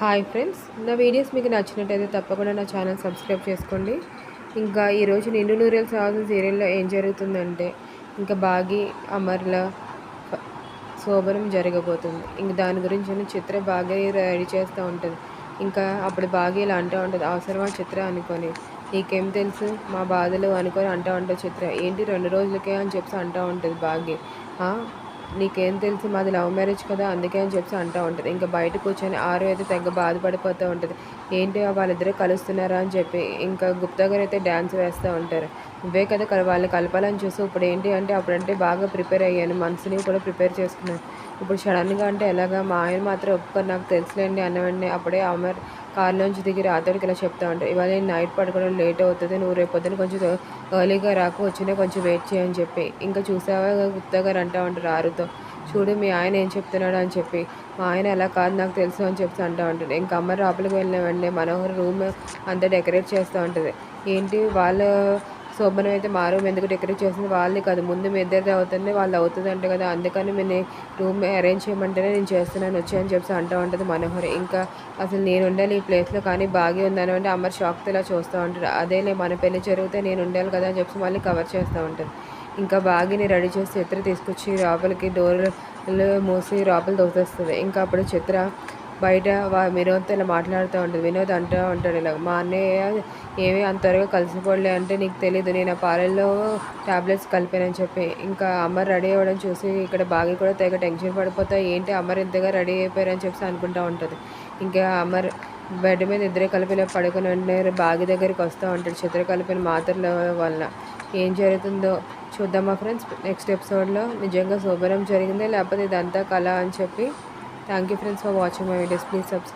Hi friends నా videos మీకు నచ్చినట్టయితే తప్పకుండా నా ఛానల్ సబ్స్క్రైబ్ చేసుకోండి. ఇంకా ఈరోజు నిండు నూరేలు సాగుతున్న సీరియల్లో ఏం జరుగుతుందంటే ఇంకా బాగి అమర్ల శోభనం జరగబోతుంది. ఇంక దాని గురించి చిత్ర బాగా రెడీ చేస్తూ ఉంటుంది. ఇంకా అప్పుడు బాగా ఇలా అంటూ ఉంటుంది అవసరమా చిత్ర? అనుకొని. నీకేం తెలుసు? మా బాధలు అనుకొని అంటూ ఉంటుంది చిత్ర. ఏంటి రెండు రోజులకే? అని చెప్పి అంటూ ఉంటుంది బాగి. నీకేం తెలుసు మాది లవ్ మ్యారేజ్ కదా అందుకే అని చెప్పి అంటూ ఉంటుంది. ఇంకా బయట కూర్చొని ఆరు అయితే తెగ బాధపడిపోతూ ఉంటుంది. ఏంటి వాళ్ళిద్దరూ కలుస్తున్నారా అని చెప్పి ఇంకా గుప్తా గారు అయితే డ్యాన్స్ వేస్తూ ఉంటారు. ఇవే కదా కల- వాళ్ళు కలపాలని చూసి ఇప్పుడు ఏంటి అంటే అప్పుడంటే బాగా ప్రిపేర్ అయ్యాను. మనసుని కూడా ప్రిపేర్ చేసుకున్నాను. ఇప్పుడు సడన్గా అంటే ఎలాగా? మా ఆయన మాత్రం ఒప్పుకొని నాకు తెలుసులేండి అన్న వెంటనే అప్పుడే అమర్ కార్లోంచి దిగి రాతోడికి ఇలా చెప్తా ఉంటారు. ఇవాళ నేను నైట్ పడుకోవడం లేట్ అవుతుంది. నువ్వు రేపు పొద్దున కొంచెం ఎర్లీగా రాకు వచ్చినా కొంచెం వెయిట్ చేయని చెప్పి. ఇంకా చూసావా? గుప్తా గారు అంటా ఉంటారు ఆరుతో. చూడు మీ ఆయన ఏం చెప్తున్నాడు అని చెప్పి. మా ఆయన ఎలా కాదు నాకు తెలుసు అని చెప్పి అంటూ ఉంటాడు ఇంకా అమ్మ లోపలికి వెళ్ళిన వెంటనే మనోహర్ రూమ్ అంతా డెకరేట్ చేస్తూ ఉంటుంది. ఏంటి? వాళ్ళ శోభనం అయితే మా రూమ్ ఎందుకు డెకరేట్ చేసింది? వాళ్ళని కాదు. ముందు మీ ఇద్దరిది అవుతుంది. వాళ్ళు అవుతుంది కదా. అందుకని నేను రూమ్ అరేంజ్ చేయమంటేనే నేను చేస్తున్నాను. వచ్చాయని అని చెప్పి అంటూ ఉంటుంది మనోహర్. ఇంకా అసలు నేను ఉండాలి ఈ ప్లేస్లో కానీ బాగా ఉందని అంటే అమర్ షాక్తో ఇలా చూస్తూ ఉంటాడు. అదేలే మన పెళ్ళి జరిగితే నేను ఉండాలి కదా అని చెప్పి మళ్ళీ కవర్ చేస్తూ ఉంటుంది. ఇంకా బాగిని రెడీ చేసి చిత్ర తీసుకొచ్చి లోపలికి డోర్లు మూసి లోపల దోసేస్తుంది ఇంకా అప్పుడు చిత్ర బయట వినోద్తో ఇలా మాట్లాడుతూ ఉంటుంది వినోద్ అంటూ ఉంటాడు ఇలా. మా అన్నయ్య ఏమీ అంత త్వరగా కలిసిపోలే అంటే నీకు తెలీదు నేను ఆ పాలల్లో టాబ్లెట్స్ కలిపానని చెప్పి. ఇంకా అమ్మ రెడీ అవ్వడం చూసి ఇక్కడ బాగా కూడా తెగ టెన్షన్ పడిపోతా ఏంటి అమ్మర్ ఇంతగా రెడీ అయిపోయారని చెప్పి అనుకుంటూ ఉంటుంది. ఇంకా అమర్ బెడ్ మీద ఇద్దరే కలిపి పడుకుని ఉంటే బాగి దగ్గరికి వస్తూ ఉంటాడు చిత్ర కలిపిన మాత్రల వలన. ఏం జరుగుతుందో చూద్దామా ఫ్రెండ్స్? నెక్స్ట్ ఎపిసోడ్లో నిజంగా శుభరం జరిగిందే లేకపోతే ఇదంతా కళ అని చెప్పి Thank you friends for watching my videos. Please subscribe.